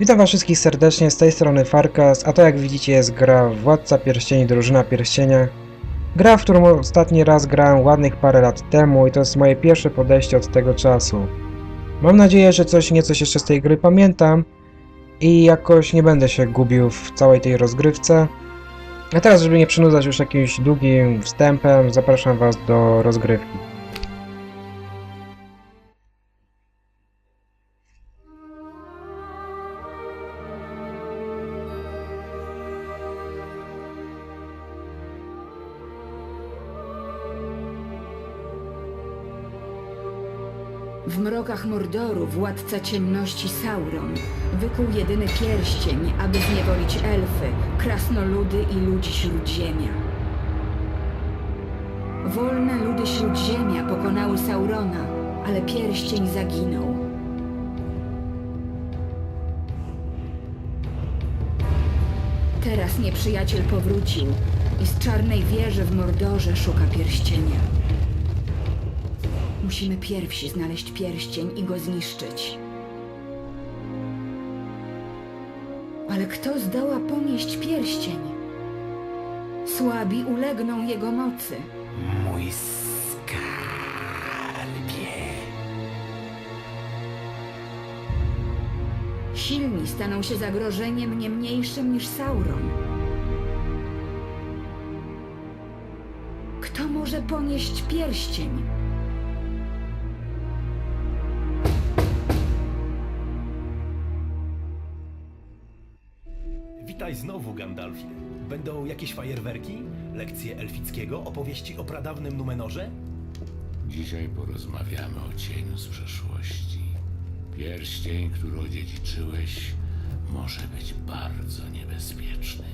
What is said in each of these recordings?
Witam was wszystkich serdecznie, z tej strony Farkas, a to jak widzicie jest gra Władca Pierścieni, Drużyna Pierścienia. Gra, w którą ostatni raz grałem ładnych parę lat temu i to jest moje pierwsze podejście od tego czasu. Mam nadzieję, że coś nieco jeszcze z tej gry pamiętam i jakoś nie będę się gubił w całej tej rozgrywce. A teraz, żeby nie przynudzać już jakimś długim wstępem, zapraszam was do rozgrywki. Mordoru władca ciemności Sauron wykuł jedyny pierścień, aby zniewolić elfy, krasnoludy i ludzi Śródziemia. Wolne ludy Śródziemia pokonały Saurona, ale pierścień zaginął. Teraz nieprzyjaciel powrócił i z czarnej wieży w Mordorze szuka pierścienia. Musimy pierwsi znaleźć pierścień i go zniszczyć. Ale kto zdoła ponieść pierścień? Słabi ulegną jego mocy. Mój skarbie. Silni staną się zagrożeniem nie mniejszym niż Sauron. Kto może ponieść pierścień? Znowu, Gandalfie. Będą jakieś fajerwerki? Lekcje elfickiego? Opowieści o pradawnym Numenorze? Dzisiaj porozmawiamy o cieniu z przeszłości. Pierścień, który odziedziczyłeś, może być bardzo niebezpieczny.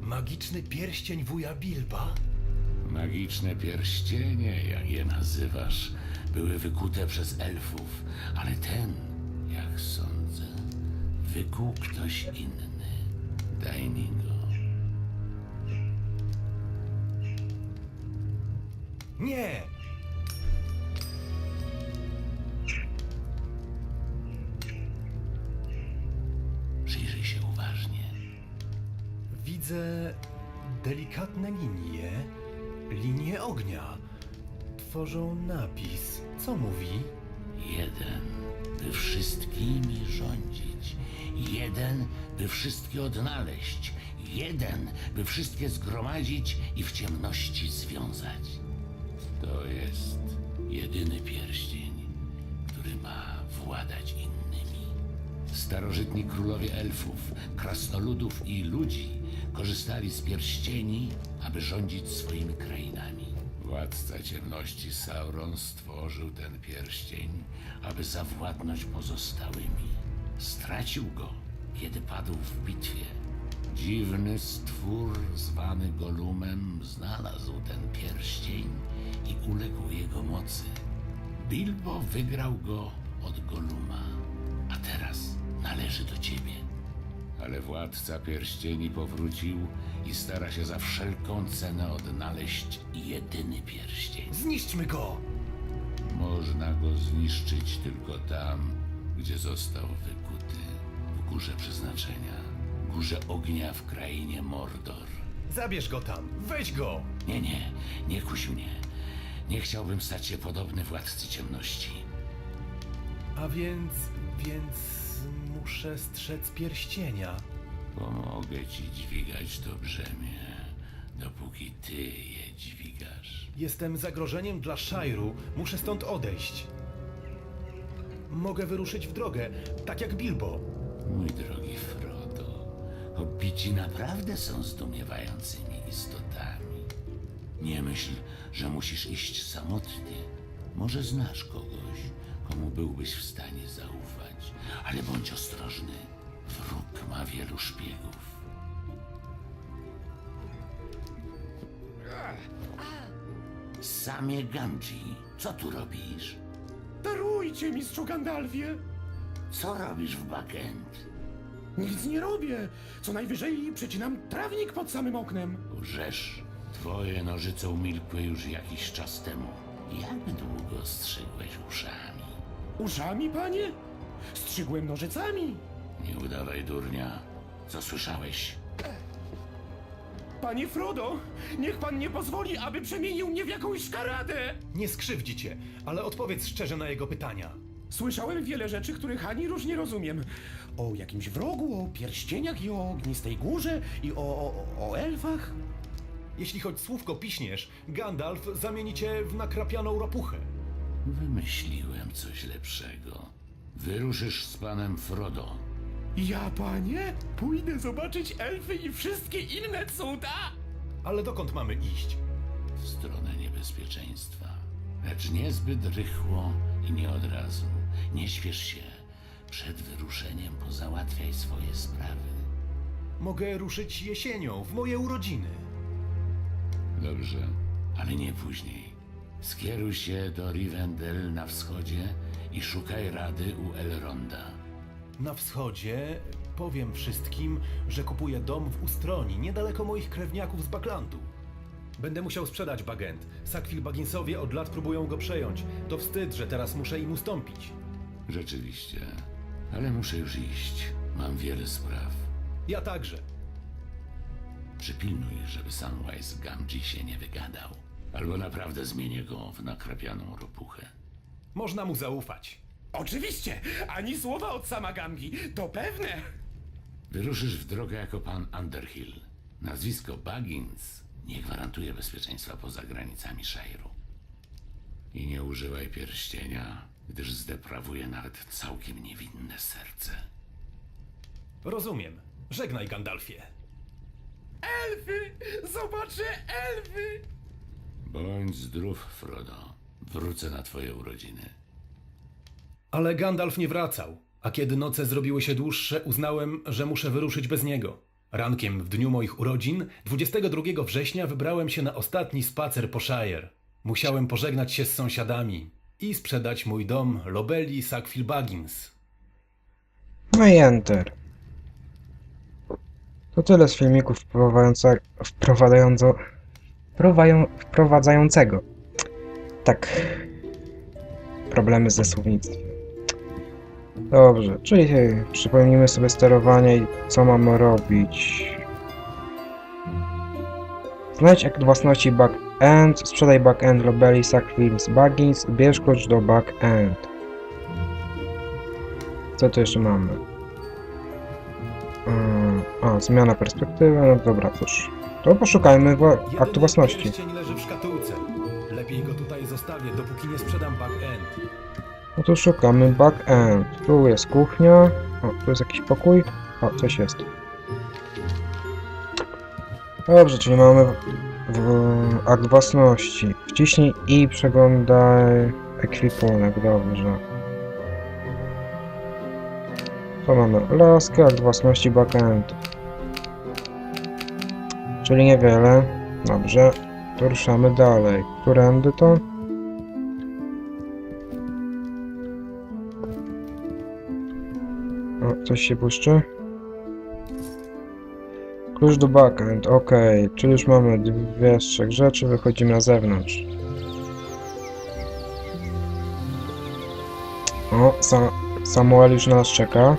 Magiczny pierścień wuja Bilba? Magiczne pierścienie, jak je nazywasz, były wykute przez elfów, ale ten, jak sądzę, wykuł ktoś inny. Daj mi go. Nie! Przyjrzyj się uważnie. Widzę delikatne linie. Linie ognia. Tworzą napis. Co mówi? Jeden, by wszystkimi rządzić. Jeden, by wszystkie odnaleźć. Jeden, by wszystkie zgromadzić i w ciemności związać. To jest jedyny pierścień, który ma władać innymi. Starożytni królowie elfów, krasnoludów i ludzi korzystali z pierścieni, aby rządzić swoimi krainami. Władca ciemności Sauron stworzył ten pierścień, aby zawładnąć pozostałymi. Stracił go, kiedy padł w bitwie. Dziwny stwór zwany Golumem znalazł ten pierścień i uległ jego mocy. Bilbo wygrał go od Goluma, a teraz należy do ciebie. Ale władca pierścieni powrócił i stara się za wszelką cenę odnaleźć jedyny pierścień. Zniszczmy go! Można go zniszczyć tylko tam, gdzie został wykuty w górze przeznaczenia, górze ognia w krainie Mordor. Zabierz go tam! Weź go! Nie, nie, nie kuś mnie. Nie chciałbym stać się podobny władcy ciemności. A więc... więc... muszę strzec pierścienia. Pomogę ci dźwigać to brzemię, dopóki ty je dźwigasz. Jestem zagrożeniem dla Shairu. Muszę stąd odejść. Mogę wyruszyć w drogę, tak jak Bilbo. Mój drogi Frodo, hobbici naprawdę są zdumiewającymi istotami. Nie myśl, że musisz iść samotnie. Może znasz kogoś, komu byłbyś w stanie zaufać, ale bądź ostrożny. Wróg ma wielu szpiegów. Samie Gamgee, co tu robisz? Darujcie, mistrzu Gandalfie! Co robisz w Bagend? Nic nie robię. Co najwyżej przecinam trawnik pod samym oknem. Łżesz. Twoje nożyce umilkły już jakiś czas temu. Jak długo strzygłeś uszami? Uszami, panie? Strzygłem nożycami. Nie udawaj durnia. Co słyszałeś? Panie Frodo, niech pan nie pozwoli, aby przemienił mnie w jakąś szkaradę! Nie skrzywdzi cię, ale odpowiedz szczerze na jego pytania. Słyszałem wiele rzeczy, których ani róż nie rozumiem. O jakimś wrogu, o pierścieniach i o ognistej górze i o, o, o elfach. Jeśli choć słówko piśniesz, Gandalf zamieni cię w nakrapianą ropuchę. Wymyśliłem coś lepszego. Wyruszysz z panem Frodo. Ja, panie, pójdę zobaczyć elfy i wszystkie inne cuda! Ale dokąd mamy iść? w stronę niebezpieczeństwa. Lecz niezbyt rychło i nie od razu. Nie śpiesz się. Przed wyruszeniem pozałatwiaj swoje sprawy. Mogę ruszyć jesienią, w moje urodziny. Dobrze, ale nie później. Skieruj się do Rivendell na wschodzie i szukaj rady u Elronda. Na wschodzie powiem wszystkim, że kupuję dom w Ustroni, niedaleko moich krewniaków z Baklandu. Będę musiał sprzedać Bagent. Sackville Bagginsowie od lat próbują go przejąć. To wstyd, że teraz muszę im ustąpić. Rzeczywiście, ale muszę już iść. Mam wiele spraw. Ja także. Przypilnuj, żeby Samwise Gamgee się nie wygadał. Albo naprawdę zmienię go w nakrapianą ropuchę. Można mu zaufać. Oczywiście, ani słowa od sama Gamgi, to pewne! Wyruszysz w drogę jako pan Underhill. Nazwisko Baggins nie gwarantuje bezpieczeństwa poza granicami Shire'u. I nie używaj pierścienia, gdyż zdeprawuje nawet całkiem niewinne serce. Rozumiem. Żegnaj, Gandalfie. Elfy! Zobaczę elfy! Bądź zdrów, Frodo. Wrócę na twoje urodziny. Ale Gandalf nie wracał, a kiedy noce zrobiły się dłuższe, uznałem, że muszę wyruszyć bez niego. Rankiem w dniu moich urodzin, 22 września, wybrałem się na ostatni spacer po Shire. Musiałem pożegnać się z sąsiadami i sprzedać mój dom Lobeli Sackville Baggins. No i enter. To tyle z wprowadzająco, wprowają- wprowadzającego. Tak. Problemy ze słownictwem. Dobrze, czyli przypomnijmy sobie sterowanie i co mamy robić. Znajdź akt własności back-end, sprzedaj back-end Lobeli Sackville Baggins, bierz klucz do back-end. Co tu jeszcze mamy? Ym, A, zmiana perspektywy, no dobra, cóż. To poszukajmy wa- aktu własności. leży w szkatułce. Lepiej go tutaj zostawię, dopóki nie sprzedam back-end. No to szukamy back-end. Tu jest kuchnia. O, tu jest jakiś pokój. O, coś jest. Dobrze, czyli mamy w, w, akt własności. Wciśnij i przeglądaj ekwipunek, dobrze. Tu mamy laskę, akt własności back-end. Czyli niewiele. Dobrze. To ruszamy dalej. Którędy to? Coś się błyszczy? Klucz do backend, ok. Czyli już mamy dwie z trzech rzeczy, wychodzimy na zewnątrz. O, Sa Samuel już na nas czeka.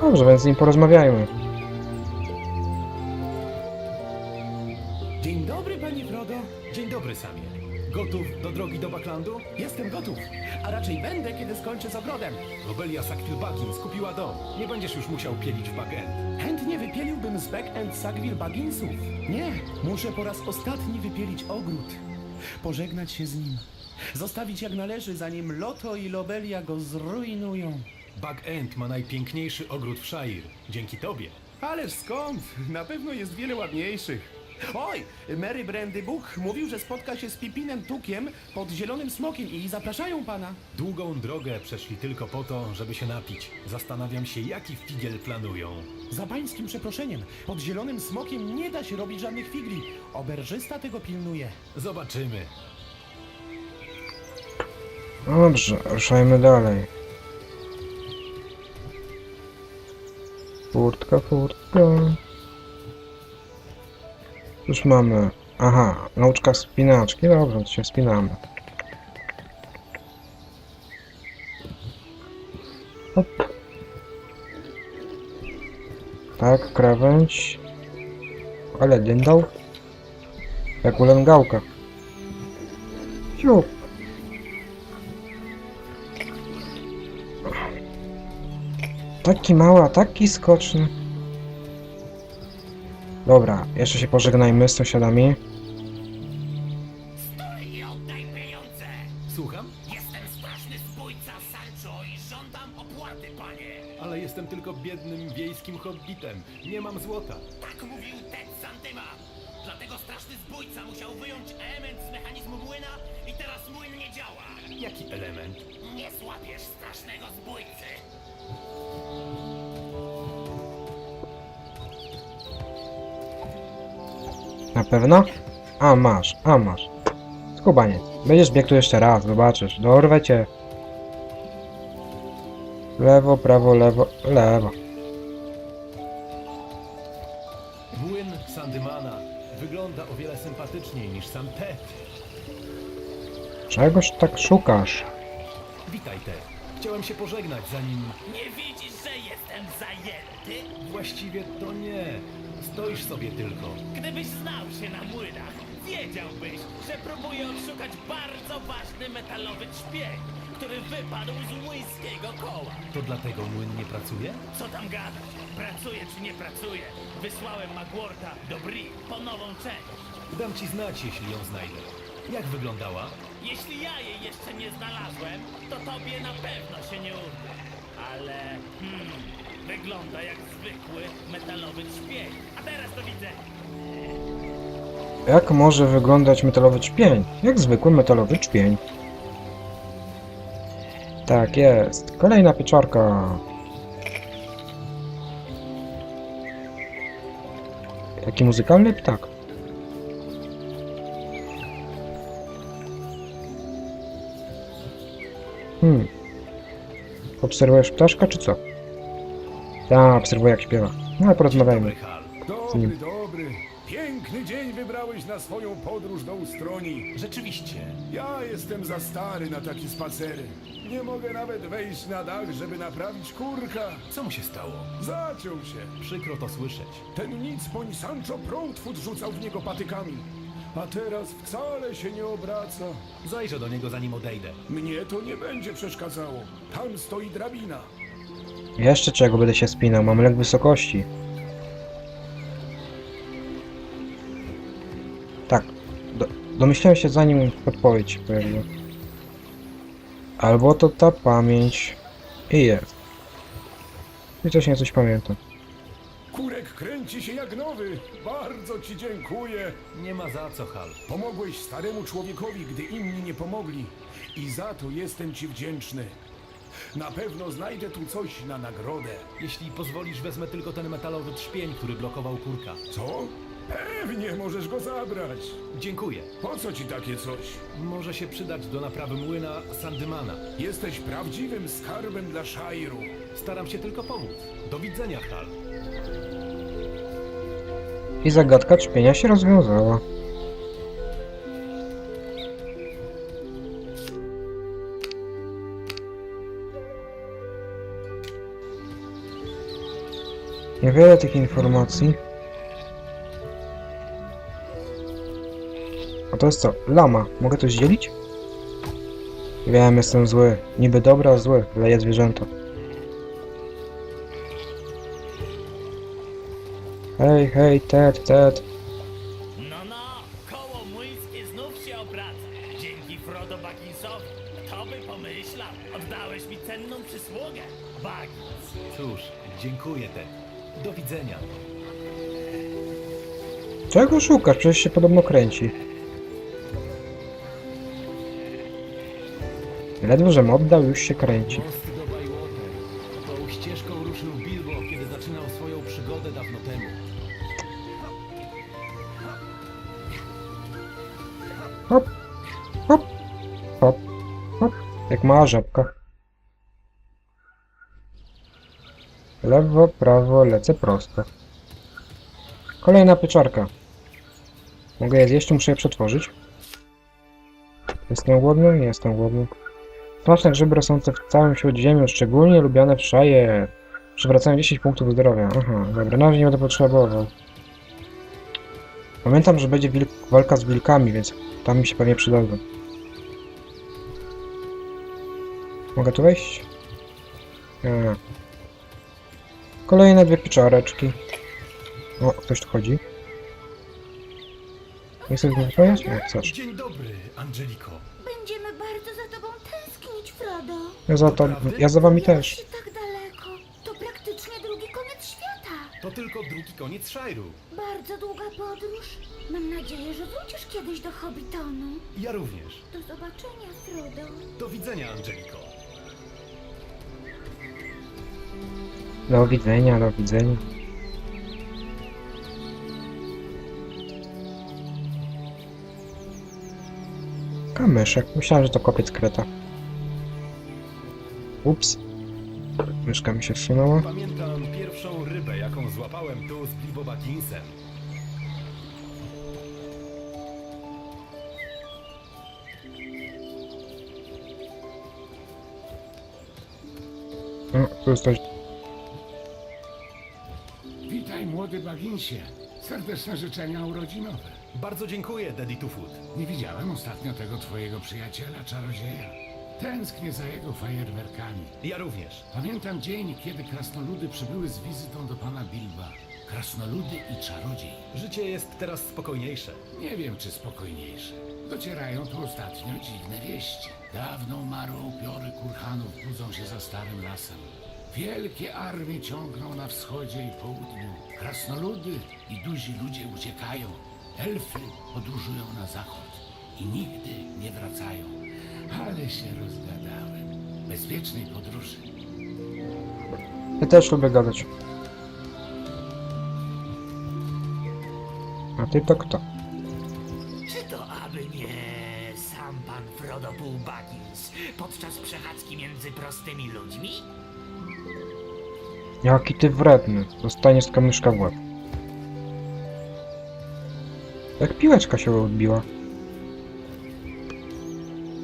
Dobrze, więc z nim porozmawiajmy. Ogrodem. Lobelia Sackville Baggins kupiła dom. Nie będziesz już musiał pielić w back-end. Chętnie wypieliłbym z back-end Sackville Bagginsów. Nie, muszę po raz ostatni wypielić ogród. Pożegnać się z nim. Zostawić jak należy, zanim Loto i Lobelia go zrujnują. Back-end ma najpiękniejszy ogród w Shire. Dzięki tobie. Ależ skąd? Na pewno jest wiele ładniejszych. Oj, Mary Brandy Buch mówił, że spotka się z Pipinem Tukiem pod Zielonym Smokiem i zapraszają pana. Długą drogę przeszli tylko po to, żeby się napić. Zastanawiam się, jaki figiel planują. Za pańskim przeproszeniem, pod Zielonym Smokiem nie da się robić żadnych figli. Oberżysta tego pilnuje. Zobaczymy. Dobrze, ruszajmy dalej. Furtka, furtka. Już mamy. Aha, nauczka spinaczki. Dobrze, to się wspinamy. Hop. Tak, krawędź. Ale dyndał. Jak ulęgałka. Siup. Taki mały, a taki skoczny. Dobra, jeszcze się pożegnajmy z sąsiadami. Na pewno? A masz, a masz. Skubaniec. Będziesz biegł tu jeszcze raz, zobaczysz. Dorwę cię. Lewo, prawo, lewo, lewo. Młyn Sandymana wygląda o wiele sympatyczniej niż sam Ted. Czegoś tak szukasz? Witaj, Ted. Chciałem się pożegnać, zanim... Nie widzisz, że jestem zajęty? Właściwie to nie. Stoisz sobie tylko. Gdybyś znał się na młynach, wiedziałbyś, że próbuję odszukać bardzo ważny metalowy ćpień, który wypadł z młyńskiego koła. To dlatego młyn nie pracuje? Co tam gadać? Pracuje czy nie pracuje? Wysłałem Magwarta do Bri po nową część. Dam ci znać, jeśli ją znajdę. Jak wyglądała? Jeśli ja jej jeszcze nie znalazłem, to tobie na pewno się nie uda. Ale hmm, wygląda jak zwykły metalowy ćpień. A teraz do widzenia. Jak może wyglądać metalowy czpień? Jak zwykły metalowy czpień. Tak jest. Kolejna pieczarka. Jaki muzykalny ptak. Hmm. Obserwujesz ptaszka, czy co? Tak, obserwuję jak śpiewa. No ale porozmawiajmy. Dobry Hal. nim. Dobry, dobry. Piękny dzień wybrałeś na swoją podróż do Ustroni. Rzeczywiście. Ja jestem za stary na takie spacery. Nie mogę nawet wejść na dach, żeby naprawić kurka. Co mu się stało? Zaciął się. Przykro to słyszeć. Ten nic poń Sancho Proudfoot rzucał w niego patykami. A teraz wcale się nie obraca. Zajrzę do niego, zanim odejdę. Mnie to nie będzie przeszkadzało. Tam stoi drabina. Jeszcze czego będę się spinał? Mam lek wysokości. Tak. Do, domyślałem się zanim podpowiedź się pojawiła. Albo to ta pamięć. I jest. I coś nie coś pamiętam. Kurek kręci się jak nowy. Bardzo ci dziękuję. Nie ma za co, Hal. Pomogłeś staremu człowiekowi, gdy inni nie pomogli. I za to jestem ci wdzięczny. Na pewno znajdę tu coś na nagrodę. Jeśli pozwolisz, wezmę tylko ten metalowy trzpień, który blokował kurka. Co? Pewnie możesz go zabrać. Dziękuję. Po co ci takie coś? Może się przydać do naprawy młyna Sandymana. Jesteś prawdziwym skarbem dla Shairu. Staram się tylko pomóc. Do widzenia, Hal. I zagadka czpienia się rozwiązała. Niewiele tych informacji. A to jest co? Lama. Mogę to zdzielić? Wiem, jestem zły. Niby dobra, zły. Leję zwierzęta. Hej, hej, Ted, Ted. No, no, koło młyńskie znów się obraca. Dzięki Frodo Bagginsowi. Kto by pomyślał? Oddałeś mi cenną przysługę. Baggins. Cóż, dziękuję, Ted. Do widzenia. Czego szukasz? Przecież się podobno kręci. Ledwo, żem oddał, już się kręci. Most do Bywater. Tą ścieżką ruszył Bilbo, kiedy zaczynał swoją przygodę dawno temu. Hop, hop, hop, hop. Jak mała żabka. Lewo, prawo, lecę prosto. Kolejna pieczarka. Mogę je zjeść, muszę je przetworzyć? Jestem głodny? Nie jestem głodny. Smaczne grzyby rosnące w całym śródziemiu, szczególnie lubiane w szaje. Przywracają 10 punktów zdrowia. Aha, dobra, na razie nie będę potrzebował. Pamiętam, że będzie wilk walka z wilkami, więc tam mi się pewnie przydadzą. Mogę tu wejść? Nie. Kolejne dwie pieczareczki. O, ktoś tu chodzi. Nie chcesz mi powiedzieć? Nie chcesz. Dzień dobry, Angeliko. Będziemy bardzo za tobą tęsknić, Frodo. Ja za to, ja za wami też. Tak daleko. To praktycznie drugi koniec świata. To tylko drugi koniec Shairu. Bardzo długa podróż. Mam nadzieję, że wrócisz kiedyś do Hobbitonu. Ja również. Do zobaczenia, Frodo. Do widzenia, Angeliko. Do widzenia, do widzenia. Kamyszek. Myślałem, że to kopiec kreta. Ups. Myszka mi się wsunęła. Pamiętam pierwszą rybę, jaką złapałem tu z Bilbo Bagginsem. O, tu jest coś. Serdeczne życzenia urodzinowe. Bardzo dziękuję, Daddy Two Foot. Nie widziałem ostatnio tego twojego przyjaciela, czarodzieja. Tęsknię za jego fajerwerkami. Ja również. Pamiętam dzień, kiedy krasnoludy przybyły z wizytą do pana Bilba. Krasnoludy i czarodziej. Życie jest teraz spokojniejsze. Nie wiem, czy spokojniejsze. Docierają tu ostatnio dziwne wieści. Dawno umarłe upiory kurhanów budzą się za starym lasem. Wielkie armie ciągną na wschodzie i południu. Krasnoludy i duzi ludzie uciekają. Elfy podróżują na zachód i nigdy nie wracają. Ale się rozgadałem. Bezpiecznej podróży. Ja też lubię gadać. A ty to kto? Czy to aby nie sam pan Frodo Bull Baggins podczas przechadzki między prostymi ludźmi? Jaki ty wredny. Dostaniesz z kamyszka w łeb. Jak piłeczka się odbiła.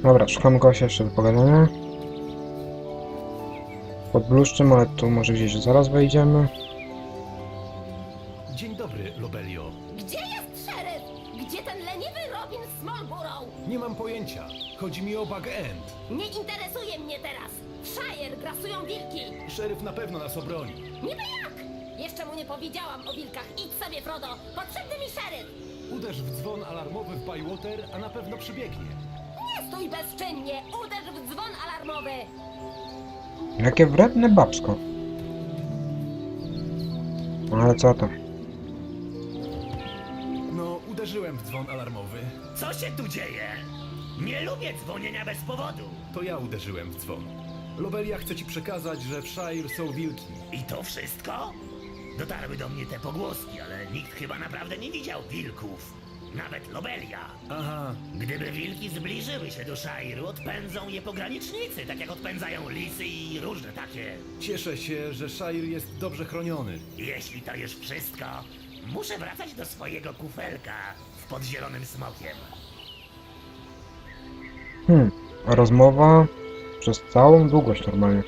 Dobra, szukamy kogoś jeszcze do pogadania. Pod bluszczem, ale tu może gdzieś zaraz wejdziemy. Dzień dobry, Lobelio. Gdzie jest szeryf? Gdzie ten leniwy Robin Smallborough? Nie mam pojęcia. Chodzi mi o Bug End. Nie interesuje mnie teraz. W Shire grasują wilki. Szeryf na pewno nas obroni. Niby jak? Jeszcze mu nie powiedziałam o wilkach. Idź sobie, Frodo. Potrzebny mi szeryf. Uderz w dzwon alarmowy w Bywater, a na pewno przybiegnie. Nie stój bezczynnie. Uderz w dzwon alarmowy. Jakie wredne babsko. No Ale co tam? No, uderzyłem w dzwon alarmowy. Co się tu dzieje? Nie lubię dzwonienia bez powodu. To ja uderzyłem w dzwon. Lobelia chce ci przekazać, że w Shire są wilki. I to wszystko? Dotarły do mnie te pogłoski, ale nikt chyba naprawdę nie widział wilków. Nawet Lobelia. Aha, Gdyby wilki zbliżyły się do Szairu, odpędzą je pogranicznicy, tak jak odpędzają lisy i różne takie. cieszę się, że Shire jest dobrze chroniony. Jeśli to już wszystko, muszę wracać do swojego kufelka w pod zielonym smokiem. Hmm, rozmowa przez całą długość normalnie.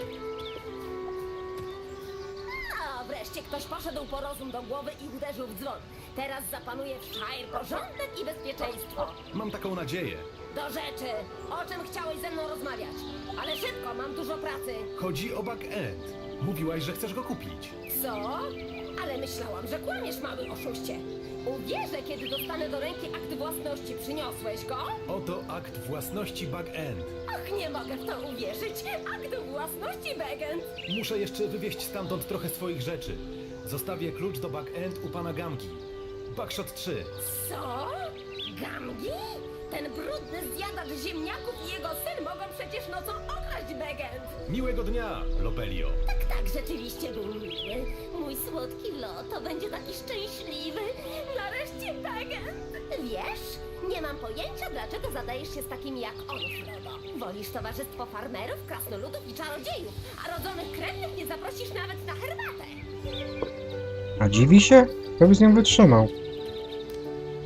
A, wreszcie ktoś poszedł po rozum do głowy i uderzył w dzwon. Teraz zapanuje w Shire porządek i bezpieczeństwo. Mam taką nadzieję. Do rzeczy. O czym chciałeś ze mną rozmawiać? Ale szybko, mam dużo pracy. Chodzi o Bug End. Mówiłaś, że chcesz go kupić. Co? Ale myślałam, że kłamiesz, mały oszuście. Uwierzę, kiedy dostanę do ręki akt własności. Przyniosłeś go? Oto akt własności Bug End. Ach, nie mogę w to uwierzyć. Akt własności, Begent. Muszę jeszcze wywieźć stamtąd trochę swoich rzeczy. Zostawię klucz do Bug End u pana Gamki. Bugshot 3. Co? Gamgi? Ten brudny zjadacz ziemniaków i jego syn mogą przecież nocą okraść Begent. Miłego dnia, Lobelio. Tak, tak, rzeczywiście był miły. Mój słodki Loto będzie taki szczęśliwy. Nareszcie Begent. Wiesz, nie mam pojęcia, dlaczego zadajesz się z takimi jak on, Frodo. Wolisz towarzystwo farmerów, krasnoludów i czarodziejów, a rodzonych krewnych nie zaprosisz nawet na herbatę. A dziwi się? Kto by z nią wytrzymał?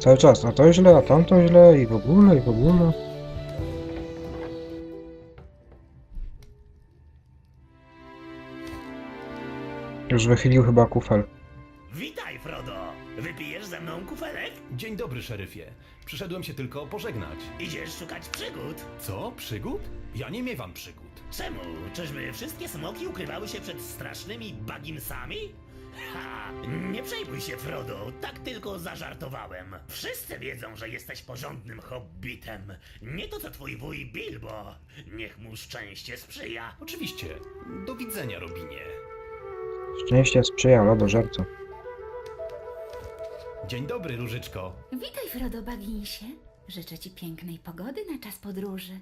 Cały czas, a to źle, a tamto źle i w ogóle, i w ogóle. Już wychylił chyba kufel. Witaj, Frodo. Wypijesz ze mną kufelek? Dzień dobry, szeryfie. Przyszedłem się tylko pożegnać. Idziesz szukać przygód? Co? Przygód? Ja nie miewam przygód. Czemu? Czyżby wszystkie smoki ukrywały się przed strasznymi baginsami? Ha! Nie przejmuj się, Frodo, tak tylko zażartowałem. Wszyscy wiedzą, że jesteś porządnym hobbitem. Nie to co twój wuj Bilbo. Niech mu szczęście sprzyja. Oczywiście. Do widzenia, Robinie. Szczęście sprzyja lodożercu. Dzień dobry, Różyczko. Witaj, Frodo Bagginsie. Życzę ci pięknej pogody na czas podróży.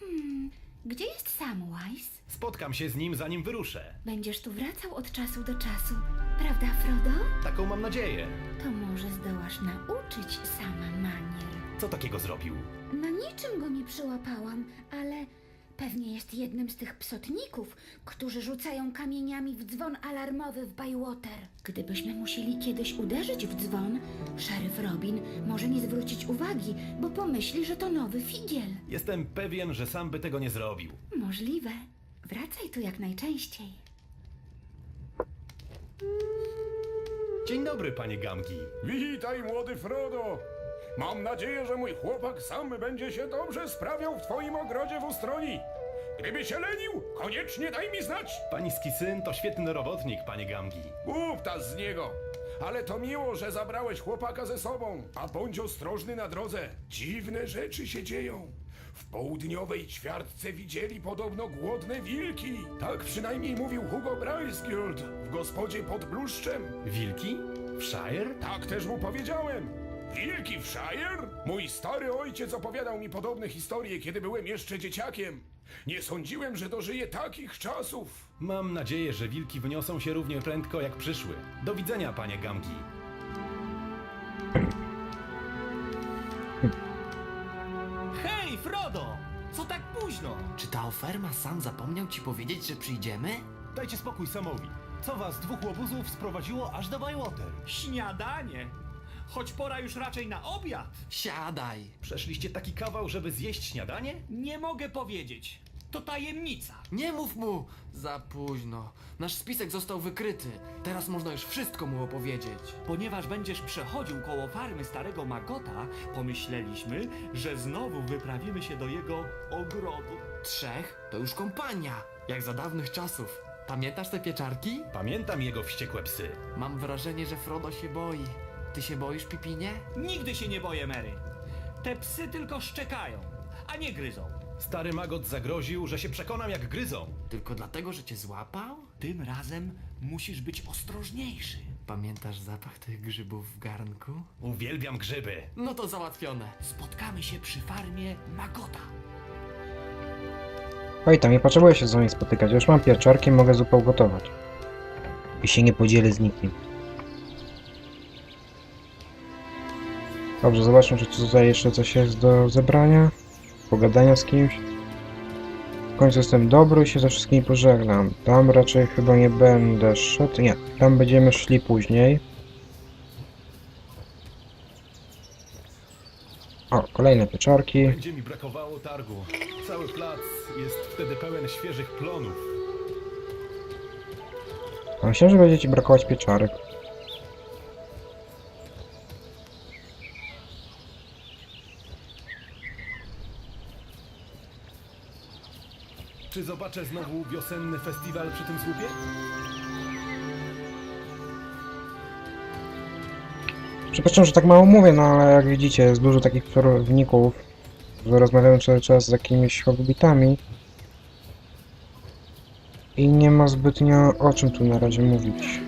Hmm, gdzie jest Samwise? Spotkam się z nim, zanim wyruszę. Będziesz tu wracał od czasu do czasu, prawda, Frodo? Taką mam nadzieję. To może zdołasz nauczyć sama manier. Co takiego zrobił? Na niczym go nie przyłapałam, ale pewnie jest jednym z tych psotników, którzy rzucają kamieniami w dzwon alarmowy w Bywater. Gdybyśmy musieli kiedyś uderzyć w dzwon, szeryf Robin może nie zwrócić uwagi, bo pomyśli, że to nowy figiel. Jestem pewien, że sam by tego nie zrobił. Możliwe. Wracaj tu jak najczęściej. Dzień dobry, panie Gamgi. Witaj, młody Frodo! Mam nadzieję, że mój chłopak sam będzie się dobrze sprawiał w twoim ogrodzie w Ustroni. Gdyby się lenił, koniecznie daj mi znać. Pański syn to świetny robotnik, panie Gamgi. Głuptas z niego. Ale to miło, że zabrałeś chłopaka ze sobą, a bądź ostrożny na drodze. Dziwne rzeczy się dzieją. W południowej ćwiartce widzieli podobno głodne wilki. Tak przynajmniej mówił Hugo Brailsgild w gospodzie pod bluszczem. Wilki? W Shire? Tak też mu powiedziałem. Wilki w Shire? Mój stary ojciec opowiadał mi podobne historie, kiedy byłem jeszcze dzieciakiem. Nie sądziłem, że dożyję takich czasów. Mam nadzieję, że wilki wyniosą się równie prędko, jak przyszły. Do widzenia, panie Gamgi. Hej, Frodo! Co tak późno? Czy ta oferma sam zapomniał ci powiedzieć, że przyjdziemy? Dajcie spokój Samowi. Co was, dwóch łobuzów, sprowadziło aż do Bywater? Śniadanie! Choć pora już raczej na obiad. Siadaj. Przeszliście taki kawał, żeby zjeść śniadanie? Nie mogę powiedzieć. To tajemnica. Nie mów mu! Za późno. Nasz spisek został wykryty. Teraz można już wszystko mu opowiedzieć. Ponieważ będziesz przechodził koło farmy starego Magota, pomyśleliśmy, że znowu wyprawimy się do jego ogrodu. Trzech to już kompania. Jak za dawnych czasów. Pamiętasz te pieczarki? Pamiętam jego wściekłe psy. Mam wrażenie, że Frodo się boi. Ty się boisz, Pipinie? Nigdy się nie boję, Mary. Te psy tylko szczekają, a nie gryzą. Stary magot zagroził, że się przekonam, jak gryzą. Tylko dlatego, że cię złapał? Tym razem musisz być ostrożniejszy. Pamiętasz zapach tych grzybów w garnku? Uwielbiam grzyby. No to załatwione. Spotkamy się przy farmie Magota. Oj, tam nie potrzebuję się z wami spotykać. Już mam pieczarki, mogę zupę ugotować. I się nie podzielę z nikim. Dobrze, zobaczmy, czy tutaj jeszcze coś jest do zebrania. Pogadania z kimś. W końcu jestem dobry i się ze wszystkimi pożegnam. Tam raczej chyba nie będę szedł. Nie, tam będziemy szli później. O, kolejne pieczarki. Będzie mi brakowało targu. Cały plac jest wtedy pełen świeżych plonów. A Myślałem, że będzie ci brakować pieczarek. Czy zobaczę znowu wiosenny festiwal przy tym słupie? Przepraszam, że tak mało mówię, no ale jak widzicie, jest dużo takich przerwników, rozmawiamy cały czas z jakimiś hobbitami. I nie ma zbytnio o czym tu na razie mówić.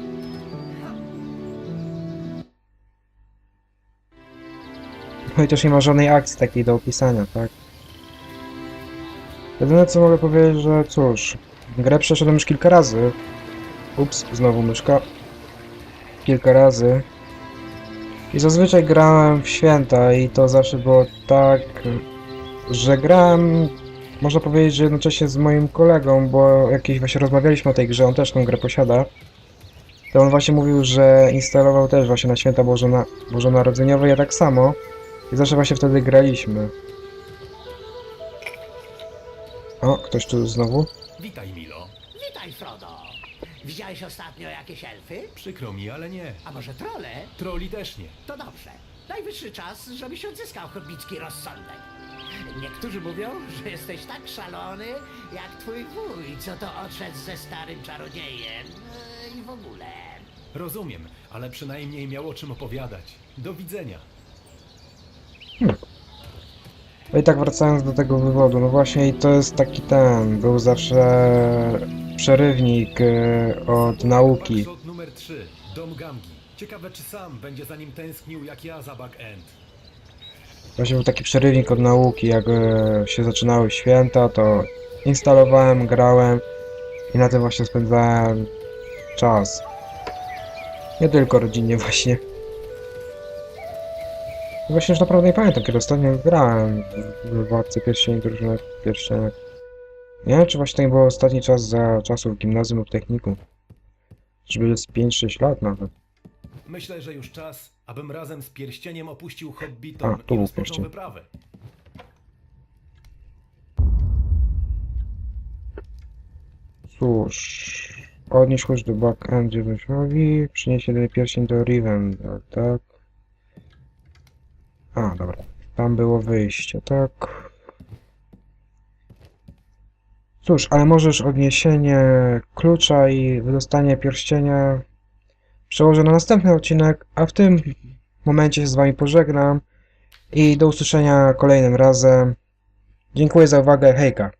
No i też nie ma żadnej akcji takiej do opisania, tak? Jedyne co mogę powiedzieć, że cóż, grę przeszedłem już kilka razy. Ups, znowu myszka. Kilka razy. I zazwyczaj grałem w święta i to zawsze było tak, że grałem, można powiedzieć, że jednocześnie z moim kolegą, bo jakieś właśnie rozmawialiśmy o tej grze, on też tą grę posiada. To on właśnie mówił, że instalował też właśnie na święta Bożona, Bożonarodzeniowe, ja tak samo. I zawsze właśnie wtedy graliśmy. O, ktoś tu znowu? Witaj, Milo. Witaj, Frodo. Widziałeś ostatnio jakieś elfy? Przykro mi, ale nie. A może trole? Troli też nie. To dobrze. Najwyższy czas, żebyś odzyskał hobbicki rozsądek. Niektórzy mówią, że jesteś tak szalony, jak twój wuj, co to odszedł ze starym czarodziejem. No I w ogóle. Rozumiem, ale przynajmniej miał o czym opowiadać. Do widzenia. No i tak wracając do tego wywodu, no właśnie i to jest taki ten, był zawsze przerywnik e, od nauki. Numer 3. Dom Gamgi. Ciekawe, czy sam będzie za nim tęsknił jak ja za Back End. Właśnie był taki przerywnik od nauki, jak e, się zaczynały święta, to instalowałem, grałem i na tym właśnie spędzałem czas. Nie tylko rodzinnie właśnie. Właśnie już naprawdę nie pamiętam, kiedy ostatnio grałem w Władcy Pierścieni, Drużynę Pierścienia. Nie wiem, czy właśnie to nie było ostatni czas za czasów gimnazjum lub technikum. Żeby jest 5-6 lat nawet. Myślę, że już czas, abym razem z pierścieniem opuścił Hobbiton A, tu i był rozpoczął pierścień. wyprawę. Cóż, odnieś chodź do backend Dziewięciowi, przynieś jedyny pierścień do Rivendell, tak? A, dobra. Tam było wyjście, tak? Cóż, ale możesz odniesienie klucza i wydostanie pierścienia przełożę na następny odcinek, a w tym momencie się z wami pożegnam i do usłyszenia kolejnym razem. Dziękuję za uwagę, hejka!